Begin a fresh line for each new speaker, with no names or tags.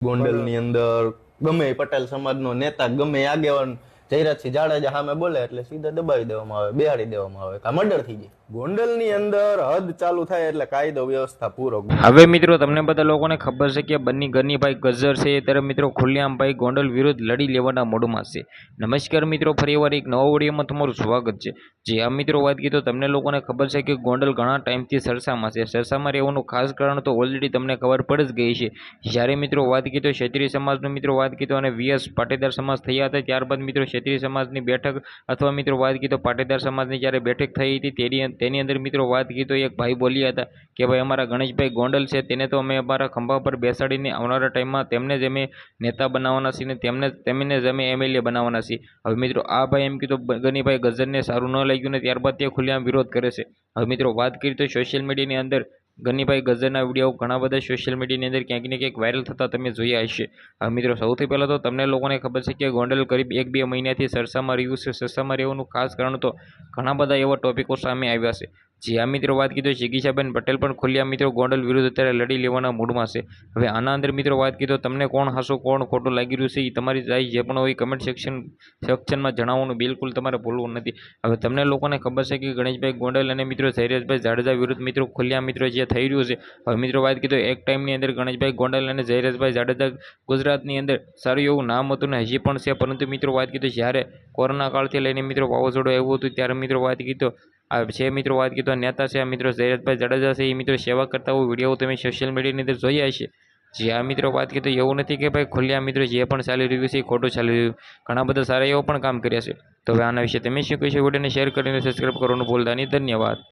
ગોંડલની અંદર ગમે પટેલ પટેલ સમાજનો નેતા ગમે આગેવાન જયરાજસિંહ જાડેજા સામે બોલે એટલે સીધા દબાવી દેવામાં આવે, બેહાડી દેવામાં આવે, કા મર્ડર થઈ જાય ગોંડલની અંદર હદ ચાલુ થાય એટલે કાયદો વ્યવસ્થા પૂરો
હવે મિત્રો તમને બધા લોકોને ખબર છે કે બંની ઘરની ભાઈ ગજર છે, ત્યારે મિત્રો ખુલ્લેઆમભાઈ ગોંડલ વિરુદ્ધ લડી લેવાના મૂડમાં છે. નમસ્કાર મિત્રો ફરીવાર એક નવા વિડીયોમાં તમારું સ્વાગત છે. જે આ મિત્રો વાત કીધો તમને લોકોને ખબર છે કે ગોંડલ ઘણા ટાઈમથી સરસામાં છે. સરસામાં રહેવાનું ખાસ કારણ તો ઓલરેડી તમને ખબર પડી જ ગઈ છે. જ્યારે મિત્રો વાત કીધો ક્ષત્રિય સમાજનો મિત્રો વાત કીધો અને વીએસ પાટીદાર સમાજ થયા હતા, ત્યારબાદ મિત્રો ક્ષત્રિય સમાજની બેઠક અથવા મિત્રો વાત કીધો પાટીદાર સમાજની જ્યારે બેઠક થઈ હતી તેની તેની અંદર મિત્રો વાત કીધો એક ભાઈ બોલ્યા હતા કે ભાઈ અમારા ગણેશભાઈ ગોંડલ છે, તેને તો અમે અમારા ખંભા પર બેસાડીને આવનારા ટાઈમમાં તેમને જ અમે નેતા બનાવવાના છીએ ને તેમને તેમને જ અમે એમએલએ બનાવવાના છીએ. હવે મિત્રો આ ભાઈ એમ કીધું ગનીભાઈ ગજરને સારું ન લાગ્યું ને ત્યારબાદ તે ખુલ્લેઆમ વિરોધ કરે છે. હવે મિત્રો વાત કરીએ તો સોશિયલ મીડિયાની અંદર ગનીભાઈ ગજરના વીડિયો ઘણા બધા સોશિયલ મીડિયાની અંદર ક્યાંક ને ક્યાંક વાયરલ થતા તમે જોયા હશે. હવે મિત્રો, સૌથી પહેલાં તો તમને લોકોને ખબર છે કે ગોંડલ કરીબ એક બે મહિનાથી સરસામાં રહ્યું છે. સરસામાં રહેવાનું ખાસ કારણ તો ઘણા બધા એવા ટોપિકો સામે આવ્યા છે. જે આ મિત્રો વાત કીધો જિગીશાબેન પટેલ પણ ખુલ્લા મિત્રો ગોંડલ વિરુદ્ધ અત્યારે લડી લેવાના મૂડમાં છે. હવે આના અંદર મિત્રો વાત કીધો, તમને કોણ હાસો, કોણ ખોટું લાગી રહ્યું છે એ તમારી રાય જે પણ હોય કમેન્ટ સેક્શન સેક્શનમાં જણાવવાનું બિલકુલ તમારે ભૂલવું નથી. હવે તમને લોકોને ખબર છે કે ગણેશભાઈ ગોંડલ અને મિત્રો જયરાજભાઈ જાડેજા વિરુદ્ધ મિત્રો ખુલ્લા મિત્રો જે થઈ રહ્યું છે. હવે મિત્રો વાત કીધો, એક ટાઈમની અંદર ગણેશભાઈ ગોંડલ અને જયરાજભાઈ જાડેજા ગુજરાતની અંદર સારું એવું નામ હતું ને હજી પણ છે. પરંતુ મિત્રો વાત કીધો, જ્યારે કોરોના કાળથી લઈને મિત્રો વાવાઝોડું આવ્યું હતું ત્યારે મિત્રો વાત કીધો આ છે મિત્રો વાત કીધો, નેતા છે, આ મિત્રો જયરાજભાઈ જાડેજા છે, એ મિત્રો સેવા કરતા હોય વીડિયો તમે સોશિયલ મીડિયાની અંદર જોયા હશે. જે આ મિત્રો વાત કીધું, એવું નથી કે ભાઈ ખુલ્લા મિત્રો જે પણ ચાલી રહ્યું છે એ ખોટું ચાલી રહ્યું. ઘણા બધા સારા એવા પણ કામ કર્યા છે. તો હવે આના વિશે તમે શું કહેશો? વિડીયોને શેર કરીને સબસ્ક્રાઈબ કરવાનું ભૂલતા નહીં. ધન્યવાદ.